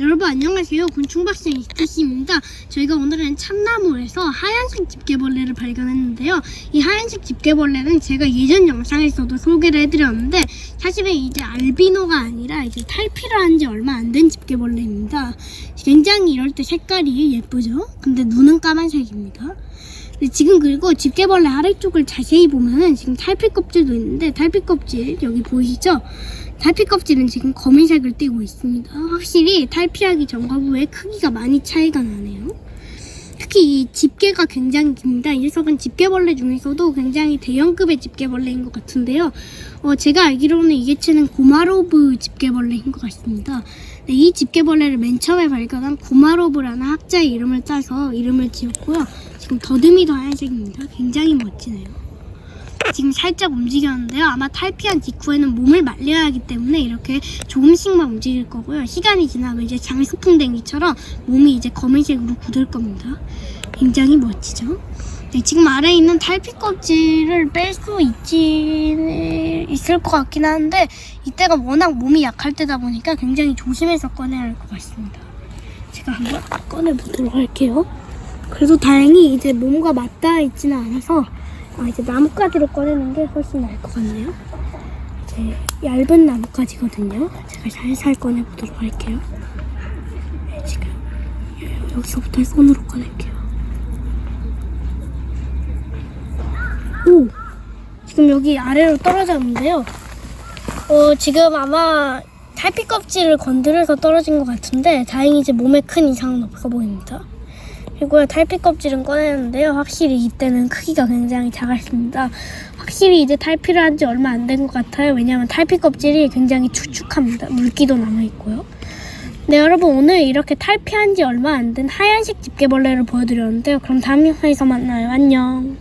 여러분 안녕하세요. 곤충박사 이스티씨입니다. 저희가 오늘은 참나무에서 하얀색 집게벌레를 발견했는데요. 이 하얀색 집게벌레는 제가 예전 영상에서도 소개를 해드렸는데 사실은 이제 알비노가 아니라 이제 탈피를 한 지 얼마 안 된 집게벌레입니다. 굉장히 이럴 때 색깔이 예쁘죠? 근데 눈은 까만색입니다. 지금 그리고 집게벌레 아래쪽을 자세히 보면은 지금 탈피 껍질도 있는데 탈피 껍질 여기 보이시죠? 탈피 껍질은 지금 검은색을 띠고 있습니다. 확실히 탈피하기 전과 후에 크기가 많이 차이가 나네요. 특히 이 집게가 굉장히 깁니다. 이 녀석은 집게벌레 중에서도 굉장히 대형급의 집게벌레인 것 같은데요. 어, 제가 알기로는 이 개체는 고마로브 집게벌레인 것 같습니다. 네, 이 집게벌레를 맨 처음에 발견한 고마로브라는 학자의 이름을 따서 이름을 지었고요. 지금 더듬이도 하얀색입니다. 굉장히 멋지네요. 지금 살짝 움직였는데요. 아마 탈피한 직후에는 몸을 말려야 하기 때문에 이렇게 조금씩만 움직일 거고요. 시간이 지나면 이제 장수풍뎅이처럼 몸이 이제 검은색으로 굳을 겁니다. 굉장히 멋지죠? 네, 지금 아래에 있는 탈피 껍질을 뺄 수 있지 있을 것 같긴 한데 이때가 워낙 몸이 약할 때다 보니까 굉장히 조심해서 꺼내야 할 것 같습니다. 제가 한번 꺼내 보도록 할게요. 그래도 다행히 이제 몸과 맞닿아 있지는 않아서 아, 이제 나뭇가지로 꺼내는 게 훨씬 나을 것 같네요. 이제 얇은 나뭇가지거든요. 제가 살살 꺼내보도록 할게요. 네, 지금 여- 여기서부터 손으로 꺼낼게요. 오! 지금 여기 아래로 떨어졌는데요. 어, 지금 아마 탈피 껍질을 건드려서 떨어진 것 같은데 다행히 이제 몸에 큰 이상은 없어 보입니다. 그리고 탈피 껍질은 꺼내는데요. 확실히 이때는 크기가 굉장히 작았습니다. 확실히 이제 탈피를 한 지 얼마 안 된 것 같아요. 왜냐하면 탈피 껍질이 굉장히 축축합니다. 물기도 남아있고요. 네, 여러분 오늘 이렇게 탈피한 지 얼마 안 된 하얀색 집게벌레를 보여드렸는데요. 그럼 다음 영상에서 만나요. 안녕.